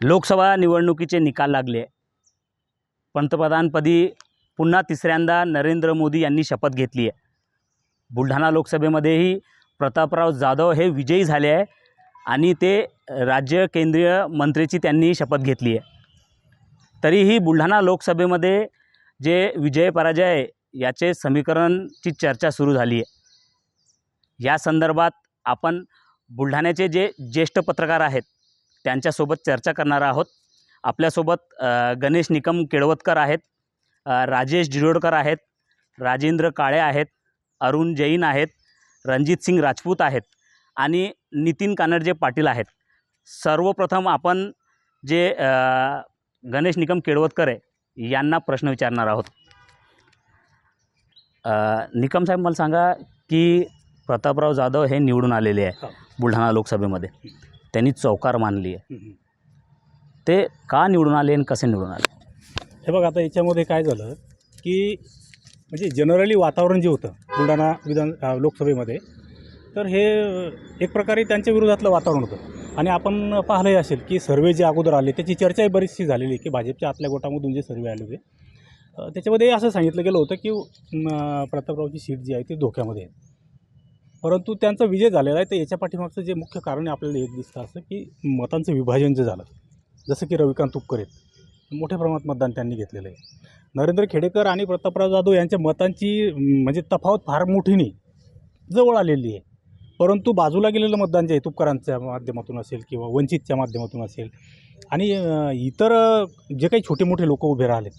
लोकसभा निवडणुकीचे निकाल लागले. पंतप्रधानपदी पुन्हा तिसऱ्यांदा नरेंद्र मोदी यांनी शपथ घेतली आहे. बुलढाणा लोकसभेमध्येही प्रतापराव जाधव हे विजयी झाले आहे आणि ते राज्य केंद्रीय मंत्रीची त्यांनी शपथ घेतली आहे. तरीही बुलढाणा लोकसभेमध्ये जे विजय पराजय याचे समीकरणची चर्चा सुरू झाली आहे. या संदर्भात आपण बुलढाण्याचे जे ज्येष्ठ पत्रकार आहेत त्यांच्यासोबत चर्चा करणार आहोत. आपल्यासोबत गणेश निकम केळवतकर आहेत राजेश जिरोडकर आहेत राजेंद्र काळे आहेत अरुण जैन आहेत रणजित सिंग राजपूत आहेत आणि नितीन कानडजे पाटील आहेत. सर्वप्रथम आपण जे गणेश निकम केळवतकर आहे यांना प्रश्न विचारणार आहोत. निकम साहेब मला सांगा की प्रतापराव जाधव हे निवडून आलेले आहे हो. बुलढाणा लोकसभेमध्ये. त्यांनी चौकार मानली आहे. ते का निवडून आले आणि कसे निवडून आले? हे बघ आता याच्यामध्ये काय झालं की म्हणजे जनरली वातावरण जे होतं बुलढाणा विधान लोकसभेमध्ये तर हे एक प्रकारे त्यांच्या विरोधातलं वातावरण होतं. आणि आपण पाहिलंही असेल की सर्वे जे अगोदर आले त्याची चर्चाही बरीचशी झालेली आहे की भाजपच्या आतल्या गोटामधून जे सर्वे आले होते त्याच्यामध्ये असं सांगितलं गेलं होतं की प्रतापरावची सीट जी आहे ती धोक्यामध्ये आहे. परंतु त्यांचा विजय झालेला आहे. तर याच्या पाठीमागचं जे मुख्य कारण आहे आपल्याला एक दिसतं असं की मतांचं विभाजन जे झालं जसं की रविकांत तुपकर आहेत मोठ्या प्रमाणात मतदान त्यांनी घेतलेलं आहे. नरेंद्र खेडेकर आणि प्रतापराव जाधव यांच्या मतांची म्हणजे तफावत फार मोठी नाही जवळ आलेली आहे. परंतु बाजूला गेलेलं मतदान जे आहे तुपकरांच्या माध्यमातून असेल किंवा वंचितच्या माध्यमातून असेल आणि इतर जे काही छोटे मोठे लोक उभे राहिलेत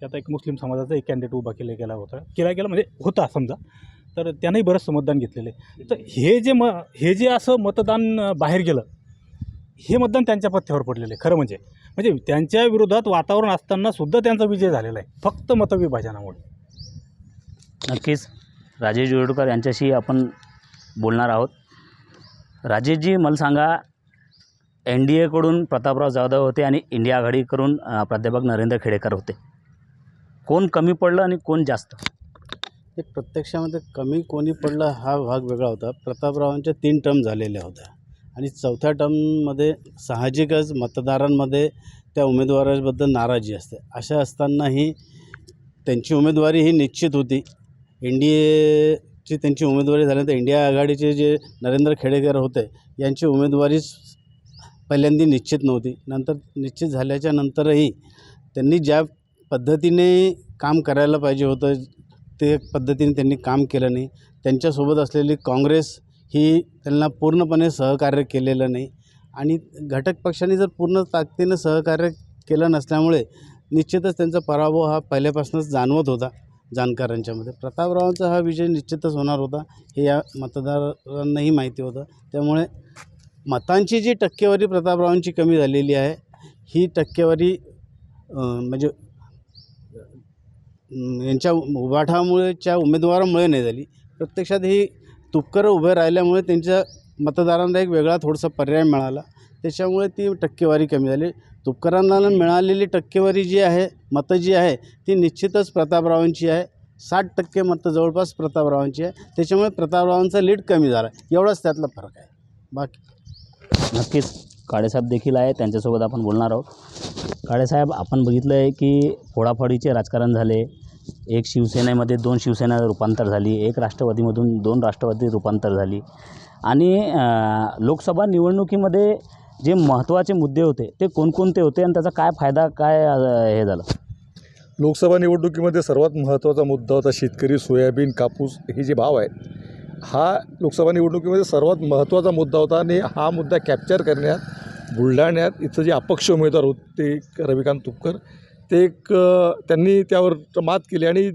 त्यात एक मुस्लिम समाजाचा एक कॅन्डिडेट उभा केला गेला होता केला गेला म्हणजे होता समजा तर त्यांनाही बरंचसं मतदान घेतलेलं आहे. तर हे जे म हे जे असं मतदान बाहेर गेलं हे मतदान त्यांच्या पथ्यावर पडलेलं आहे खरं म्हणजे. म्हणजे त्यांच्या विरोधात वातावरण असताना सुद्धा त्यांचा विजय झालेला आहे फक्त मतविभाजनामुळे. नक्कीच. राजेश जोडकर यांच्याशी आपण बोलणार आहोत. राजेशजी मला सांगा एन डी एकडून प्रतापराव जाधव होते आणि इंडिया आघाडीकडून प्राध्यापक नरेंद्र खेडेकर होते. कोण कमी पडलं आणि कोण जास्त? ते प्रत्यक्षामध्ये कमी कोणी पडलं हा भाग वेगळा होता. प्रतापरावांच्या तीन टर्म झालेल्या होत्या. आणि चौथ्या टर्ममध्ये साहजिकच मतदारांमध्ये त्या उमेदवाराबद्दल नाराजी असते. अशा असतानाही त्यांची उमेदवारी ही निश्चित होती. एन डी एची त्यांची उमेदवारी झाल्यानंतर इंडिया आघाडीचे जे नरेंद्र खेडेकर होते यांची उमेदवारीच पहिल्यांदा निश्चित नव्हती. नंतर निश्चित झाल्याच्या नंतरही त्यांनी ज्या पद्धतीने काम करायला पाहिजे होतं ते पद्धतीने त्यांनी काम केलं नाही. त्यांच्यासोबत असलेली काँग्रेस ही त्यांना पूर्णपणे सहकार्य केलेलं नाही. आणि घटक पक्षांनी जर पूर्ण ताकदीनं सहकार्य केलं नसल्यामुळे निश्चितच त्यांचा पराभव हा पहिल्यापासूनच जाणवत होता जाणकारांच्यामध्ये प्रतापरावांचा हा विजय निश्चितच होणार होता हे या मतदारांनाही माहिती होतं. त्यामुळे मतांची जी टक्केवारी प्रतापरावांची कमी झालेली आहे ही टक्केवारी म्हणजे यांच्या उभाठामुळेच्या उमेदवारामुळे नाही झाली. प्रत्यक्षात ही तुपकर उभे राहिल्यामुळे त्यांच्या मतदारांना एक वेगळा थोडासा पर्याय मिळाला. त्याच्यामुळे ती टक्केवारी कमी झाली. तुपकरांना मिळालेली टक्केवारी जी आहे मतं जी आहे ती निश्चितच प्रतापरावांची आहे. साठ टक्के मतं जवळपास प्रतापरावांची आहे. त्याच्यामुळे प्रतापरावांचा लीड कमी झाला. एवढाच त्यातला फरक आहे. बाकी? नक्कीच. काळेसाहेब देखील आहे त्यांच्यासोबत आपण बोलणार आहोत. काळेसाहेब आपण बघितलं आहे की फोडाफोडीचे राजकारण झाले एक शिवसेनेमध्ये दोन शिवसेना रूपांतर झाली एक राष्ट्रवादीमधून दोन राष्ट्रवादी रूपांतर झाली. आणि लोकसभा निवडणुकीमध्ये जे महत्त्वाचे मुद्दे होते ते कोणकोणते होते आणि त्याचा काय फायदा काय हे झालं? लोकसभा निवडणुकीमध्ये सर्वात महत्त्वाचा मुद्दा होता शेतकरी सोयाबीन कापूस हे जे भाव आहेत हा लोकसभा निवडणुकीमध्ये सर्वात महत्त्वाचा मुद्दा होता आणि हा मुद्दा कॅप्चर करण्यात बुलढाण्यात इथं जे अपक्ष उमेदवार होते रविकांत तुपकर ते एक त्यांनी त्यावर मात केली आणि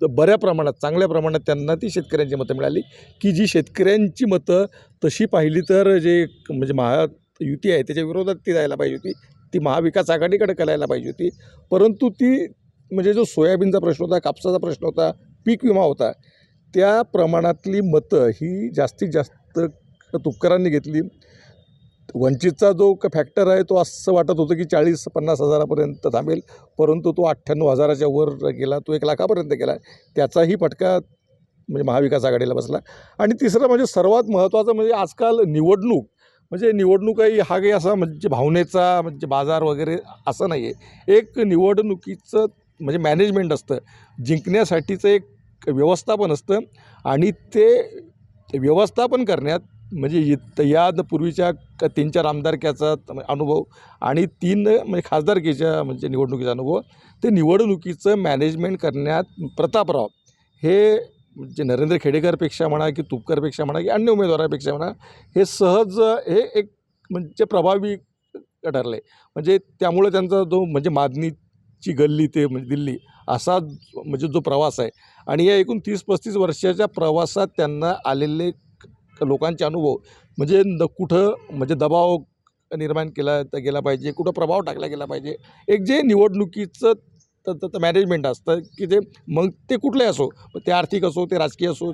बऱ्या प्रमाणात चांगल्या प्रमाणात त्यांना ती शेतकऱ्यांची मतं मिळाली. की जी शेतकऱ्यांची मतं तशी पाहिली तर जे म्हणजे महा युती आहे त्याच्या विरोधात ती जायला पाहिजे होती. ती महाविकास आघाडीकडे करायला पाहिजे होती. परंतु ती म्हणजे जो सोयाबीनचा प्रश्न होता कापसाचा प्रश्न होता पीक विमा होता त्या प्रमाणातली मतं ही जास्तीत जास्त तुपकरांनी घेतली. वंचितचा जो क फॅक्टर आहे तो असं वाटत होतं की चाळीस पन्नास हजारापर्यंत थांबेल परंतु तो अठ्ठ्याण्णव हजाराच्या वर गेला तो एक लाखापर्यंत गेला. त्याचाही फटका म्हणजे महाविकास आघाडीला बसला. आणि तिसरं म्हणजे सर्वात महत्त्वाचं म्हणजे आजकाल निवडणूक म्हणजे निवडणूकही हा काही असा म्हणजे भावनेचा म्हणजे बाजार वगैरे असं नाही आहे एक निवडणुकीचं म्हणजे मॅनेजमेंट असतं. जिंकण्यासाठीचं एक व्यवस्थापन असतं आणि ते व्यवस्थापन करण्यात म्हणजे इत- या पूर्वीच्या क- तीन चार आमदारक्याचा म्हणजे अनुभव आणि तीन म्हणजे खासदारकीच्या म्हणजे निवडणुकीचा अनुभव ते निवडणुकीचं मॅनेजमेंट करण्यात प्रतापराव हे म्हणजे नरेंद्र खेडेकरपेक्षा म्हणा की तुपकरपेक्षा म्हणा की अन्य उमेदवारापेक्षा म्हणा हे सहज हे एक म्हणजे प्रभावी ठरले. म्हणजे त्यामुळे त्यांचा जो म्हणजे मादनीची गल्ली ते म्हणजे दिल्ली असा म्हणजे जो प्रवास आहे. आणि या एकूण तीस पस्तीस वर्षाच्या प्रवासात त्यांना आलेले लोकांचे अनुभव म्हणजे न कुठं म्हणजे दबाव निर्माण केला गेला पाहिजे कुठं प्रभाव टाकला गेला पाहिजे. एक जे निवडणुकीचं तर मॅनेजमेंट असतं की ते मग ते कुठलंही असो ते आर्थिक असो ते राजकीय असो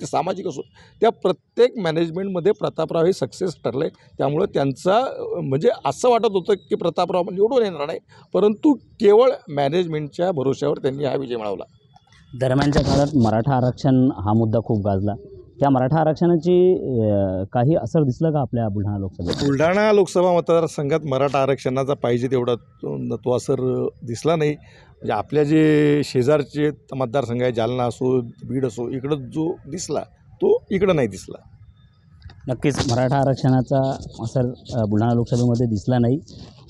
ते सामाजिक असो. त्या प्रत्येक मॅनेजमेंटमध्ये प्रतापराव हे सक्सेस ठरले. त्यामुळं त्यांचा म्हणजे असं वाटत होतं की प्रतापराव निवडून येणार नाही. परंतु केवळ मॅनेजमेंटच्या भरोश्यावर त्यांनी हा विजय मिळवला. दरम्यानच्या काळात मराठा आरक्षण हा मुद्दा खूप गाजला. त्या मराठा आरक्षणाची काही असर दिसलं का आपल्या बुलढाणा लोकसभेत? बुलढाणा लोकसभा मतदारसंघात मराठा आरक्षणाचा पाहिजे तेवढा तो असर दिसला नाही. म्हणजे आपल्या जे शेजारचे मतदारसंघ आहे जालना असो बीड असो इकडं जो दिसला तो इकडं नाही दिसला. नक्कीच मराठा आरक्षणाचा असर बुलढाणा लोकसभेमध्ये दिसला नाही.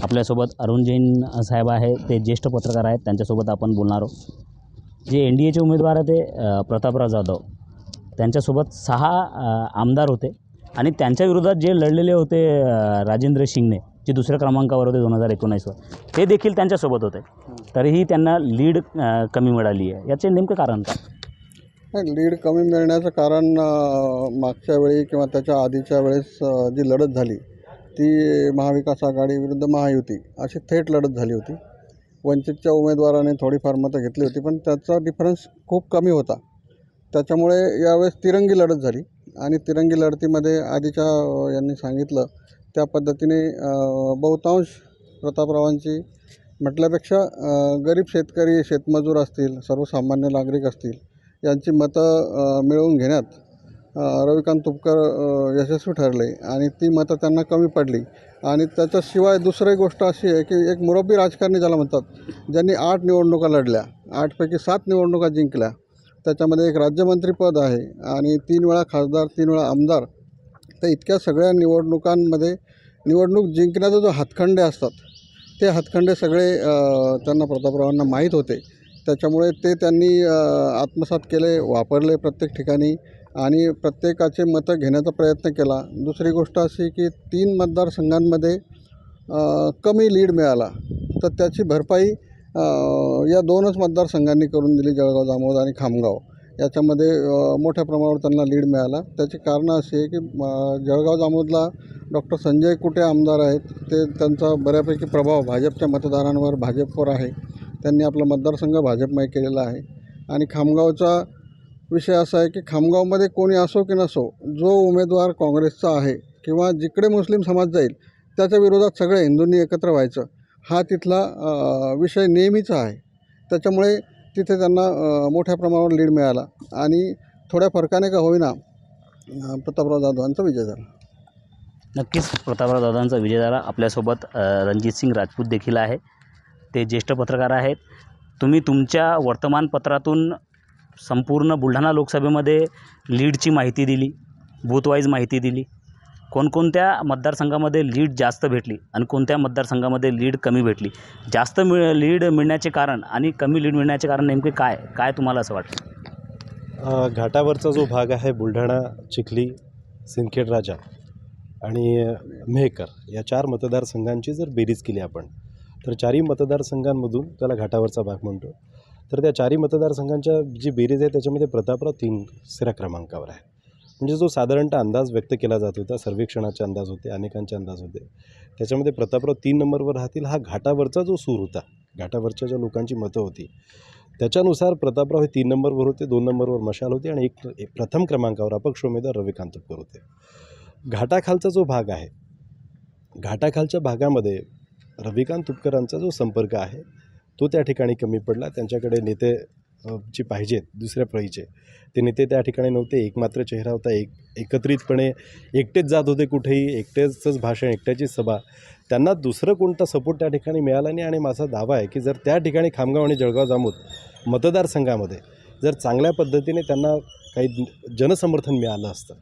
आपल्यासोबत अरुण जैन साहेब आहे ते ज्येष्ठ पत्रकार आहेत त्यांच्यासोबत आपण बोलणार आहोत. जे एन डी एचे उमेदवार आहे ते प्रतापराव जाधव. त्यांच्यासोबत सहा आमदार होते आणि त्यांच्या विरोधात जे लढलेले होते राजेंद्र शिंगणे जे दुसऱ्या क्रमांकावर होते दोन हजार एकोणीसवर ते देखील त्यांच्यासोबत होते. तरीही त्यांना लीड अ, कमी मिळाली आहे. याचे नेमकं कारण काय? नाही लीड कमी मिळण्याचं कारण मागच्या वेळी किंवा त्याच्या आधीच्या वेळेस जी लढत झाली ती महाविकास आघाडी विरुद्ध महायुती अशी थेट लढत झाली होती. वंचितच्या उमेदवाराने थोडीफार मतं घेतली होती पण त्याचा डिफरन्स खूप कमी होता. त्याच्यामुळे यावेळेस तिरंगी लढत झाली आणि तिरंगी लढतीमध्ये आधीच्या यांनी सांगितलं त्या पद्धतीने बहुतांश प्रतापरावांची म्हटल्यापेक्षा गरीब शेतकरी शेतमजूर असतील सर्वसामान्य नागरिक असतील यांची मतं मिळवून घेण्यात रविकांत तुपकर यशस्वी ठरले आणि ती मतं त्यांना कमी पडली. आणि त्याच्याशिवाय दुसरी गोष्ट अशी आहे की एक मुरब्बी राजकारणी ज्याला म्हणतात ज्यांनी आठ निवडणुका लढल्या आठपैकी सात निवडणुका जिंकल्या त्याच्यामध्ये एक राज्यमंत्रीपद आहे आणि तीन वेळा खासदार तीन वेळा आमदार तर इतक्या सगळ्या निवडणुकांमध्ये निवडणूक जिंकण्याचा जो हातखंडे असतात ते हातखंडे सगळे त्यांना प्रतापरावांना माहीत होते. त्याच्यामुळे ते त्यांनी आत्मसात केले वापरले प्रत्येक ठिकाणी आणि प्रत्येकाचे मतं घेण्याचा प्रयत्न केला. दुसरी गोष्ट अशी की तीन मतदारसंघांमध्ये कमी लीड मिळाला. तर त्याची भरपाई या दोनच मतदारसंघांनी करून दिली जळगाव जामोद आणि खामगाव. याच्यामध्ये मोठ्या प्रमाणावर त्यांना लीड मिळाला. त्याची कारणं अशी आहे की म, जळगाव जामोदला डॉक्टर संजय कुटे आमदार आहेत. ते त्यांचा बऱ्यापैकी प्रभाव भाजपच्या मतदारांवर भाजपवर आहे. त्यांनी आपला मतदारसंघ भाजपमय केलेला आहे. आणि खामगावचा विषय असा आहे की खामगावमध्ये कोणी असो की नसो जो उमेदवार काँग्रेसचा आहे किंवा जिकडे मुस्लिम समाज जाईल त्याच्या विरोधात सगळे हिंदूंनी एकत्र व्हायचं. हा तिथला विषय नेहमीचा आहे. त्याच्यामुळे तिथे त्यांना मोठ्या प्रमाणावर लीड मिळाला. आणि थोड्या फरकाने का होईना प्रतापराव जाधवांचा विजय झाला. नक्कीच प्रतापराव दादांचा विजय झाला. आपल्यासोबत रणजित सिंग राजपूत देखील आहे. ते ज्येष्ठ पत्रकार आहेत. तुम्ही तुमच्या वर्तमानपत्रातून संपूर्ण बुलढाणा लोकसभेमध्ये लीडची माहिती दिली बूथवाईज माहिती दिली. कोणकोणत्या मतदारसंघामध्ये लीड जास्त भेटली आणि कोणत्या मतदारसंघामध्ये लीड कमी भेटली? जास्त मिळ लीड मिळण्याचे कारण आणि कमी लीड मिळण्याचे कारण नेमके काय? काय तुम्हाला असं वाटतं? घाटावरचा जो भाग आहे बुलढाणा चिखली सिंदखेड राजा आणि मेहकर या चार मतदारसंघांची जर बेरीज केली आपण तर चारही मतदारसंघांमधून त्याला घाटावरचा भाग म्हणतो. तर त्या चारही मतदारसंघांच्या जी बेरीज आहे त्याच्यामध्ये प्रतापराव तीन तिसऱ्या क्रमांकावर आहे म्हणजे जो साधारणतः अंदाज व्यक्त केला जात होता सर्वेक्षणाचे अंदाज होते अनेकांचे अंदाज होते त्याच्यामध्ये प्रतापराव तीन नंबरवर राहतील हा घाटावरचा जो सूर होता घाटावरच्या ज्या लोकांची मतं होती त्याच्यानुसार प्रतापराव हे तीन नंबरवर होते दोन नंबरवर मशाल होते आणि एक एक प्रथम क्रमांकावर अपक्ष उमेदवार रविकांत तुपकर होते. घाटाखालचा जो भाग आहे घाटाखालच्या भागामध्ये रविकांत तुपकरांचा जो संपर्क आहे तो त्या ठिकाणी कमी पडला त्यांच्याकडे नेते जे पाहिजेत दुसऱ्या फळीचे. ते नेते त्या ठिकाणी नव्हते एकमात्र चेहरा होता एक एकत्रितपणे एकटेच जात होते कुठेही एकटेचंच भाषण एकट्याचीच सभा. त्यांना दुसरं कोणता सपोर्ट त्या ठिकाणी मिळाला नाही आणि माझा दावा आहे की जर त्या ठिकाणी खामगाव आणि जळगाव जामोद मतदारसंघामध्ये जर चांगल्या पद्धतीने त्यांना काही जनसमर्थन मिळालं असतं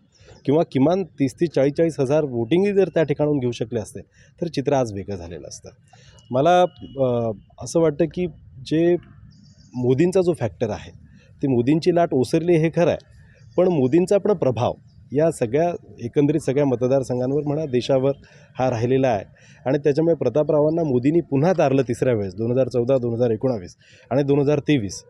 किंवा किमान तीस ते चाळीस चाळीस हजार वोटिंगही जर त्या ठिकाणून घेऊ शकले असते तर चित्र आज वेगळं झालेलं असतं. मला असं वाटतं की जे मोदींचा जो फॅक्टर आहे ती मोदींची लाट ओसरली हे खरं आहे. पण मोदींचा पण प्रभाव या सगळ्या एकंदरीत सगळ्या मतदारसंघांवर म्हणा देशावर हा राहिलेला आहे. आणि त्याच्यामुळे प्रतापरावांना मोदींनी पुन्हा तारलं तिसऱ्या वेळेस दोन हजार चौदा दोन हजार एकोणावीस आणि दोन हजार तेवीस.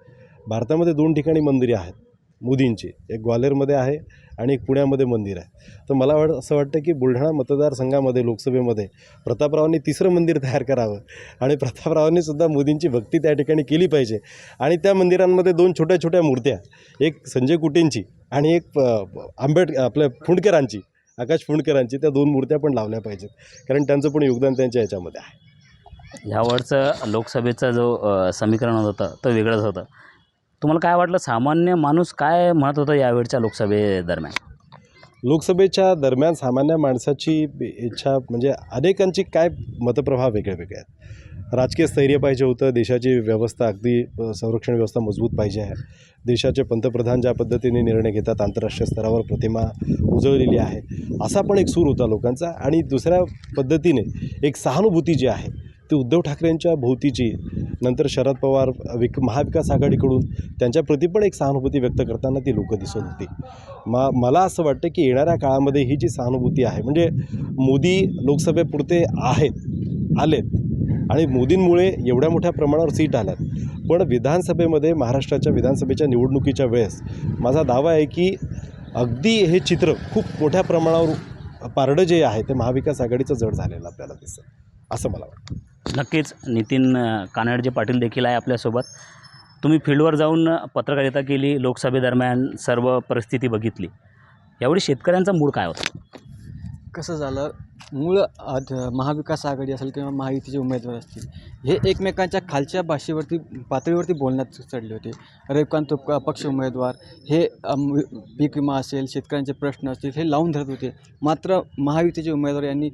भारतामध्ये दोन ठिकाणी मंदिरे आहेत. मोदींची. एक ग्वाल्हेरमध्ये आहे आणि एक पुण्यामध्ये मंदिर आहे. तर मला वाट असं वाटतं की बुलढाणा मतदारसंघामध्ये लोकसभेमध्ये प्रतापरावांनी तिसरं मंदिर तयार करावं. आणि प्रतापरावांनीसुद्धा मोदींची भक्ती त्या ठिकाणी केली पाहिजे. आणि त्या मंदिरांमध्ये दोन छोट्या छोट्या मूर्त्या एक संजय कुटेंची आणि एक आंबेड आपल्या फुंडकरांची आकाश फुंडकरांची त्या दोन मूर्त्या पण लावल्या पाहिजेत. कारण त्यांचं पण योगदान त्यांच्या याच्यामध्ये आहे. ह्यावरचं लोकसभेचा जो समीकरण होतं तो वेगळंच होतं. तुम्हाला काय वाटलं सामान्य माणूस काय म्हणत होतं यावेळच्या लोकसभेदरम्यान लोकसभेच्या दरम्यान सामान्य माणसाची इच्छा म्हणजे अनेकांची काय मतप्रभाव वेगळे वेगळे आहेत. राजकीय स्थैर्य पाहिजे होतं देशाची व्यवस्था अगदी संरक्षण व्यवस्था मजबूत पाहिजे आहे. देशाचे पंतप्रधान ज्या पद्धतीने निर्णय घेतात आंतरराष्ट्रीय स्तरावर प्रतिमा उजळलेली आहे असा पण एक सूर होता लोकांचा. आणि दुसऱ्या पद्धतीने एक सहानुभूती जी आहे ती उद्धव ठाकरेंच्या भोवतीची नंतर शरद पवार विक महाविकास आघाडीकडून त्यांच्याप्रती पण एक सहानुभूती व्यक्त करताना ती लोकं दिसत होती. मा मला असं वाटतं की येणाऱ्या काळामध्ये ही जी सहानुभूती आहे म्हणजे मोदी लोकसभेपुरते आहेत आलेत आणि मोदींमुळे एवढ्या मोठ्या प्रमाणावर सीट आल्यात पण विधानसभेमध्ये महाराष्ट्राच्या विधानसभेच्या निवडणुकीच्या वेळेस माझा दावा आहे की अगदी हे चित्र खूप मोठ्या प्रमाणावर पारडं जे आहे ते महाविकास आघाडीचं जड झालेलं आपल्याला दिसतं असं मला वाटतं. नक्कीच नितीन अ, कानडजे पाटील देखील आहे आपल्यासोबत. तुम्ही फील्डवर जाऊन पत्रकारिता केली लोकसभेदरम्यान सर्व परिस्थिती बघितली. यावेळी शेतकऱ्यांचा मूड काय होता? कसं झालं? मूळ महाविकास आघाडी असेल किंवा महायुतीचे उमेदवार असतील हे एकमेकांच्या खालच्या भाषेवरती पातळीवरती बोलण्यात चढले होते. रविकांत तुपका अपक्ष उमेदवार हे पीक विमा असेल शेतकऱ्यांचे प्रश्न असतील हे लावून धरत होते. मात्र महायुतीचे उमेदवार यांनी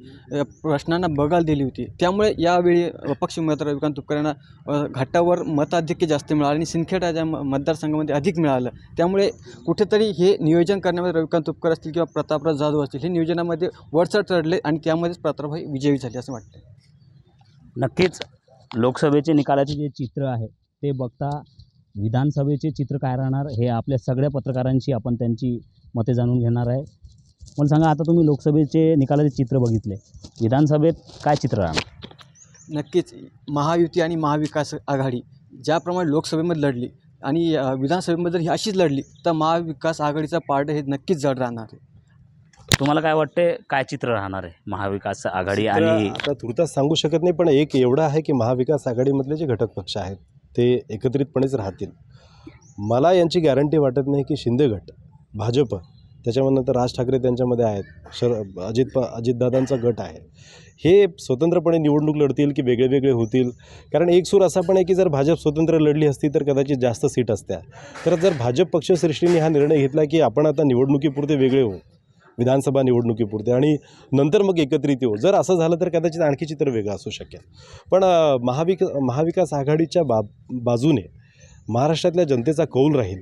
प्रश्नांना बगाल दिली होती. त्यामुळे यावेळी अपक्ष उमेदवार रविकांत तुपकर यांना घाटावर मताधिक्य जास्त मिळालं आणि सिंदखेडा या मतदारसंघामध्ये अधिक मिळालं. त्यामुळे कुठेतरी हे नियोजन करण्यामध्ये रविकांत तुपकर असतील किंवा प्रतापराव जाधव असतील हे नियोजनामध्ये वरचढ चढले आणि त्यामध्येच हे विजयी झाले असं वाटतं नक्कीच लोकसभेचे निकालाचे जे चित्र आहे ते बघता विधानसभेचे चित्र काय राहणार हे आपल्या सगळ्या पत्रकारांची आपण त्यांची मते जाणून घेणार आहे. मला सांगा आता तुम्ही लोकसभेचे निकालाचे चित्र बघितले विधानसभेत काय चित्र राहणार? नक्कीच महायुती आणि महाविकास आघाडी ज्याप्रमाणे लोकसभेमध्ये लढली आणि विधानसभेमध्ये जर ही अशीच लढली तर महाविकास आघाडीचा पार्ट हे नक्कीच जड राहणार आहे. तुम्हाला काय वाटते काय चित्र राहणार आहे? महाविकास आघाडी आणि आता तुर्तास सांगू शकत नाही पण एक एवढं आहे की महाविकास आघाडीमधले जे घटक पक्ष आहेत ते एकत्रितपणेच राहतील. मला यांची गॅरंटी वाटत नाही की शिंदे गट भाजप त्याच्यानंतर राज ठाकरे त्यांच्यामध्ये आहेत शर अजित प अजितदादांचा गट आहे. हे स्वतंत्रपणे निवडणूक लढतील की वेगळे वेगळे होतील? कारण एक सूर असा पण आहे की जर भाजप स्वतंत्र लढली असती तर कदाचित जास्त सीट असत्या. तर जर भाजप पक्षश्रेष्ठीने हा निर्णय घेतला की आपण आता निवडणुकीपुरते वेगळे होऊ विधानसभा निवडणुकीपुरते आणि नंतर मग एकत्रित येऊ. जर असं झालं तर कदाचित आणखी चित्र वेगळं असू शकेल. पण महाविक महाविकास आघाडीच्या बा बाजूने महाराष्ट्रातल्या जनतेचा कौल राहील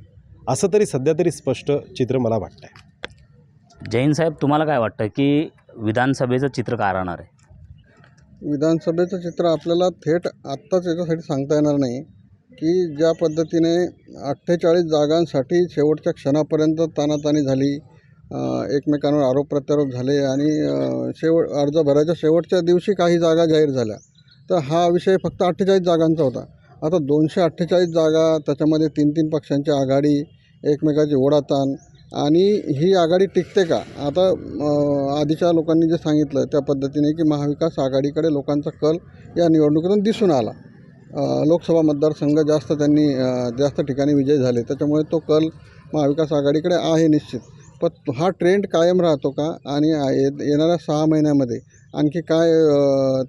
असं तरी सध्या तरी स्पष्ट चित्र मला वाटतं आहे जैन साहेब तुम्हाला काय वाटतं की विधानसभेचं चित्र काय राहणार आहे? विधानसभेचं चित्र आपल्याला थेट आत्ताच याच्यासाठी सांगता येणार नाही की ज्या पद्धतीने अठ्ठेचाळीस जागांसाठी शेवटच्या क्षणापर्यंत तानातानी झाली एकमेकांवर आरोप प्रत्यारोप झाले आणि शेवट अर्ज भरायच्या शेवटच्या दिवशी काही जागा जाहीर झाल्या. तर हा विषय फक्त अठ्ठेचाळीस जागांचा होता. आता दोनशे अठ्ठेचाळीस जागा त्याच्यामध्ये तीन तीन पक्षांची आघाडी एकमेकाची ओढाताण आणि ही आघाडी टिकते का? आता आधीच्या लोकांनी जे सांगितलं त्या पद्धतीने की महाविकास आघाडीकडे लोकांचा कल या निवडणुकीतून दिसून आला. लोकसभा मतदारसंघ जास्त त्यांनी जास्त ठिकाणी विजय झाले. त्याच्यामुळे तो कल महाविकास आघाडीकडे आहे निश्चित. पण हा ट्रेंड कायम राहतो का? आणि येणाऱ्या सहा महिन्यामध्ये आणखी काय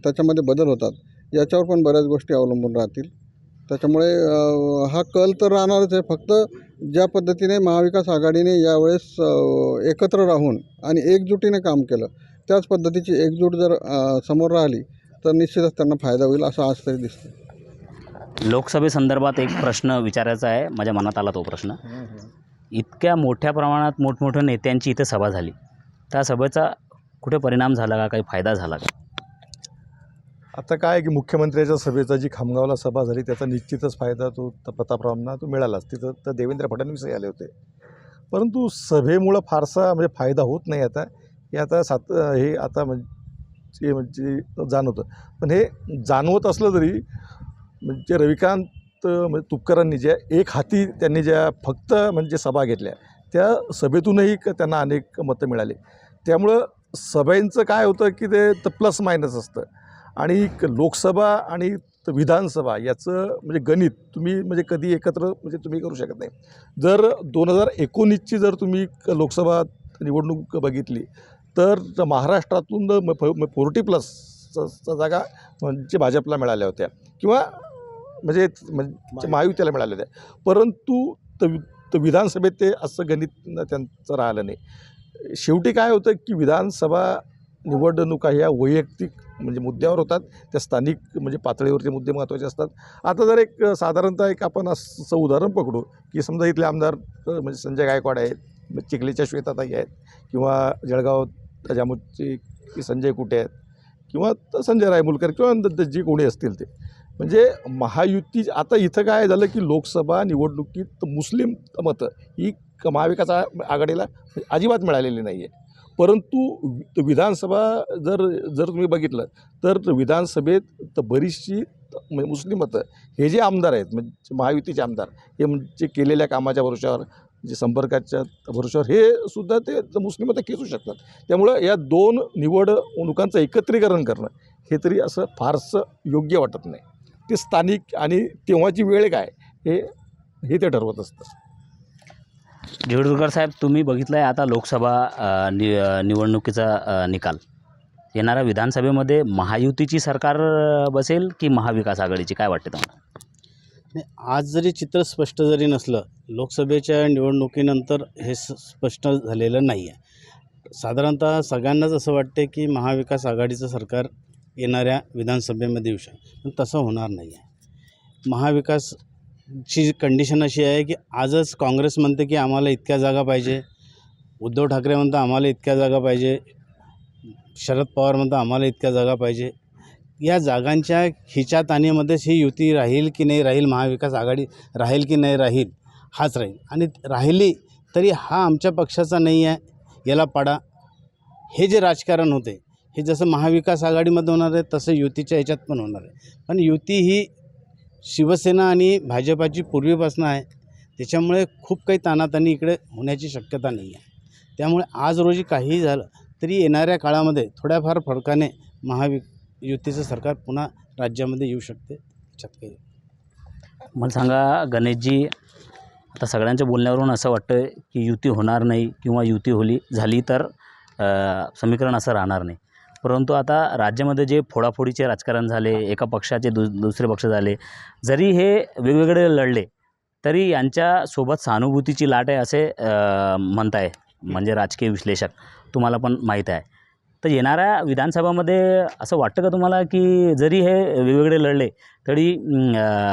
त्याच्यामध्ये बदल होतात? याच्यावर पण बऱ्याच गोष्टी अवलंबून राहतील. त्याच्यामुळे हा कल तर राहणारच आहे. फक्त ज्या पद्धतीने महाविकास आघाडीने यावेळेस एकत्र राहून आणि एकजुटीने काम केलं त्याच पद्धतीची एकजूट जर समोर राहिली तर निश्चितच त्यांना फायदा होईल असं आज तरी दिसतं लोकसभेसंदर्भात एक प्रश्न विचारायचा आहे. माझ्या मनात आला तो प्रश्न. इतक्या मोठ्या प्रमाणात मोठमोठ्या नेत्यांची इथं सभा झाली. त्या सभेचा कुठे परिणाम झाला का? काही फायदा झाला का? आता काय आहे की मुख्यमंत्र्याच्या सभेचा जी खामगावला सभा झाली त्याचा निश्चितच फायदा तो प्रतापरावांना तो मिळालाच. तिथं तर देवेंद्र फडणवीसही आले होते. परंतु सभेमुळं फारसा म्हणजे फायदा होत नाही आता. हे आता सात हे आता म्हणजे म्हणजे जाणवतं. पण हे जाणवत असलं तरी म्हणजे रविकांत म्हणजे तुपकरांनी ज्या एक हाती त्यांनी ज्या फक्त म्हणजे सभा घेतल्या त्या सभेतूनही क- त्यांना अनेक मतं मिळाली. त्यामुळं सभेंचं काय होतं की ते तर प्लस मायनस असतं. आणि लोकसभा आणि त- विधानसभा याचं म्हणजे गणित तुम्ही म्हणजे कधी एकत्र म्हणजे तुम्ही करू शकत नाही. जर दोन हजार एकोणीसची जर तुम्ही क- लोकसभा निवडणूक बघितली तर महाराष्ट्रातून फोर्टी प्लस जागा म्हणजे भाजपला मिळाल्या होत्या. किंवा म्हणजे म्हणजे महायुतीला मिळाल्या होत्या परंतु त त विधानसभेत ते असं गणित त्यांचं राहिलं नाही. शेवटी काय होतं की विधानसभा निवडणुका ह्या वैयक्तिक म्हणजे मुद्द्यावर होतात. त्या स्थानिक म्हणजे पातळीवरचे मुद्दे महत्त्वाचे असतात. आता जर एक साधारणतः एक आपण असं उदाहरण पकडू की समजा इथले आमदार म्हणजे संजय गायकवाड आहेत चिखलीच्या श्वेताताई आहेत किंवा जळगाव की संजय कुटे आहेत किंवा संजय रायमुलकर किंवा जे कोणी असतील ते. म्हणजे महायुती आता इथं काय झालं की लोकसभा निवडणुकीत मुस्लिम मतं ही क- महाविकास आघाडीला अजिबात मिळालेली नाही आहे परंतु विधानसभा जर जर तुम्ही बघितलं तर विधानसभेत तर बरीचशी म्हणजे मुस्लिम मतं हे जे आमदार आहेत म्हणजे महायुतीचे आमदार हे म्हणजे केलेल्या कामाच्या भरोशावर जे संपर्काच्या भरोशावर हे सुद्धा ते मुस्लिम मतं खेचू शकतात. त्यामुळं या दोन निवडणुकांचं एकत्रीकरण करणं हे तरी असं फारसं योग्य वाटत नाही. ते स्थानिक आणि तेव्हाची वेळ काय हे हे ते ठरवत असतं. गिरडूरकर साहेब तुम्ही बघितलं आहे आता लोकसभा नि निवडणुकीचा निकाल. येणाऱ्या विधानसभेमध्ये महायुतीची सरकार बसेल की महाविकास आघाडीची? काय वाटते तुम्हाला? नाही आज जरी चित्र स्पष्ट जरी नसलं लोकसभेच्या निवडणुकीनंतर हे स स्पष्ट झालेलं नाही आहे साधारणतः सगळ्यांनाच असं वाटते की महाविकास आघाडीचं सरकार येणाऱ्या विधानसभेमध्ये येऊ शकतो. पण तसं होणार नाही आहे. महाविकासची कंडिशन अशी आहे की आजच काँग्रेस म्हणते की आम्हाला इतक्या जागा पाहिजे. उद्धव ठाकरे म्हणतं आम्हाला इतक्या जागा पाहिजे. शरद पवार म्हणतं आम्हाला इतक्या जागा पाहिजे. या जागांच्या हिच्याताणीमध्येच ही युती राहील की नाही राहील महाविकास आघाडी राहील की नाही राहील हाच राहील. आणि राहिली तरी हा आमच्या पक्षाचा नाही आहे याला पाडा. हे जे राजकारण होते हे जसं महाविकास आघाडीमध्ये होणार आहे तसं युतीच्या ह्याच्यात पण होणार आहे. पण युती ही शिवसेना आणि भाजपाची पूर्वीपासून आहे. त्याच्यामुळे खूप काही तानातानी इकडे होण्याची शक्यता नाही आहे. त्यामुळे आज रोजी काहीही झालं तरी येणाऱ्या काळामध्ये थोड्याफार फरकाने महावि युतीचं सरकार पुन्हा राज्यामध्ये येऊ शकते. त्याच्यात काही मला सांगा गणेशजी आता सगळ्यांच्या बोलण्यावरून असं वाटतं की युती होणार नाही किंवा युती होली झाली तर समीकरण असं राहणार नाही. परंतु आता राज्यामध्ये जे फोडाफोडीचे राजकारण झाले एका पक्षाचे दु दुसरे पक्ष झाले जरी हे वेगवेगळे लढले तरी यांच्यासोबत सहानुभूतीची लाट आहे असे अ, म्हणताय म्हणजे राजकीय विश्लेषक. तुम्हाला पण माहीत आहे. तर येणाऱ्या विधानसभामध्ये असं वाटतं का तुम्हाला की जरी हे वेगवेगळे लढले तरी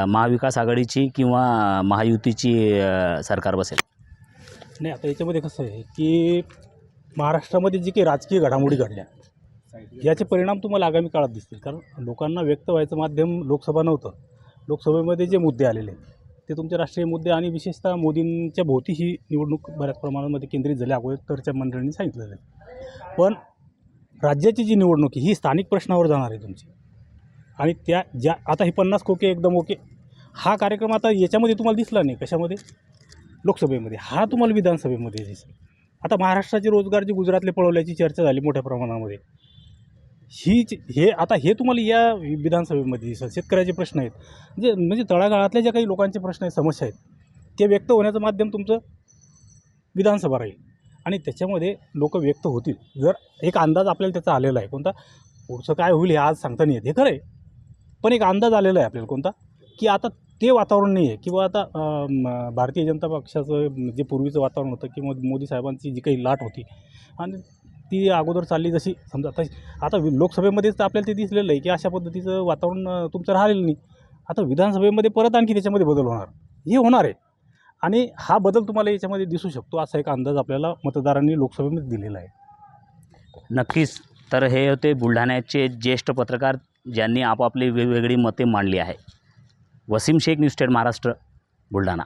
महाविकास आघाडीची किंवा महायुतीची सरकार बसेल? नाही आता याच्यामध्ये कसं आहे की महाराष्ट्रामध्ये जी काही राजकीय घडामोडी घडल्या याचे परिणाम तुम्हाला आगामी काळात दिसतील. कारण लोकांना व्यक्त व्हायचं माध्यम लोकसभा नव्हतं. लोकसभेमध्ये जे मुद्दे आलेले आहेत, ते तुमचे राष्ट्रीय मुद्दे आणि विशेषतः मोदींच्या भोवती ही निवडणूक बऱ्याच प्रमाणामध्ये केंद्रित झाली अगोदरच्या मंडळींनी सांगितलेलं आहे. पण राज्याची जी निवडणूक ही स्थानिक प्रश्नावर जाणार आहे तुमची. आणि त्या ज्या आता हे पन्नास कोके एकदम ओके. हा कार्यक्रम आता याच्यामध्ये तुम्हाला दिसला नाही. कशामध्ये? लोकसभेमध्ये. हा तुम्हाला विधानसभेमध्ये दिसेल. आता महाराष्ट्राचे रोजगार जे गुजरातले पळवल्याची चर्चा झाली मोठ्या प्रमाणामध्ये ही हे आता हे तुम्हाला या विधानसभेमध्ये दिसेल शेतकऱ्याचे प्रश्न आहेत. म्हणजे म्हणजे तळागाळातल्या ज्या काही लोकांचे प्रश्न आहेत समस्या आहेत ते व्यक्त होण्याचं माध्यम तुमचं विधानसभा राहील. आणि त्याच्यामध्ये लोक व्यक्त होतील. जर एक अंदाज आपल्याला त्याचा आलेला आहे कोणता? पुढचं काय होईल हे आज सांगता नाही येत. हे खरं आहे. पण एक अंदाज आलेला आहे आपल्याला कोणता? की आता ते वातावरण नाही आहे. किंवा आता भारतीय जनता पक्षाचं जे पूर्वीचं वातावरण होतं किंवा मोदी साहेबांची जी काही लाट होती आणि ती अगोदर चालली जशी समजा आता आता वि- लोकसभेमध्येच तर आपल्याला ते दिसलेलं आहे की अशा पद्धतीचं वातावरण तुमचं राहिलेलं नाही. आता विधानसभेमध्ये परत आणखी त्याच्यामध्ये बदल होणार. हे होणार आहे. आणि हा बदल तुम्हाला याच्यामध्ये दिसू शकतो असा एक अंदाज आपल्याला मतदारांनी लोकसभेमध्ये दिलेला आहे. नक्कीच. तर हे होते बुलढाण्याचे ज्येष्ठ पत्रकार ज्यांनी आपापली वेगवेगळी मते मांडली आहे. Waseem Shaikh news state Maharashtra Buldhana.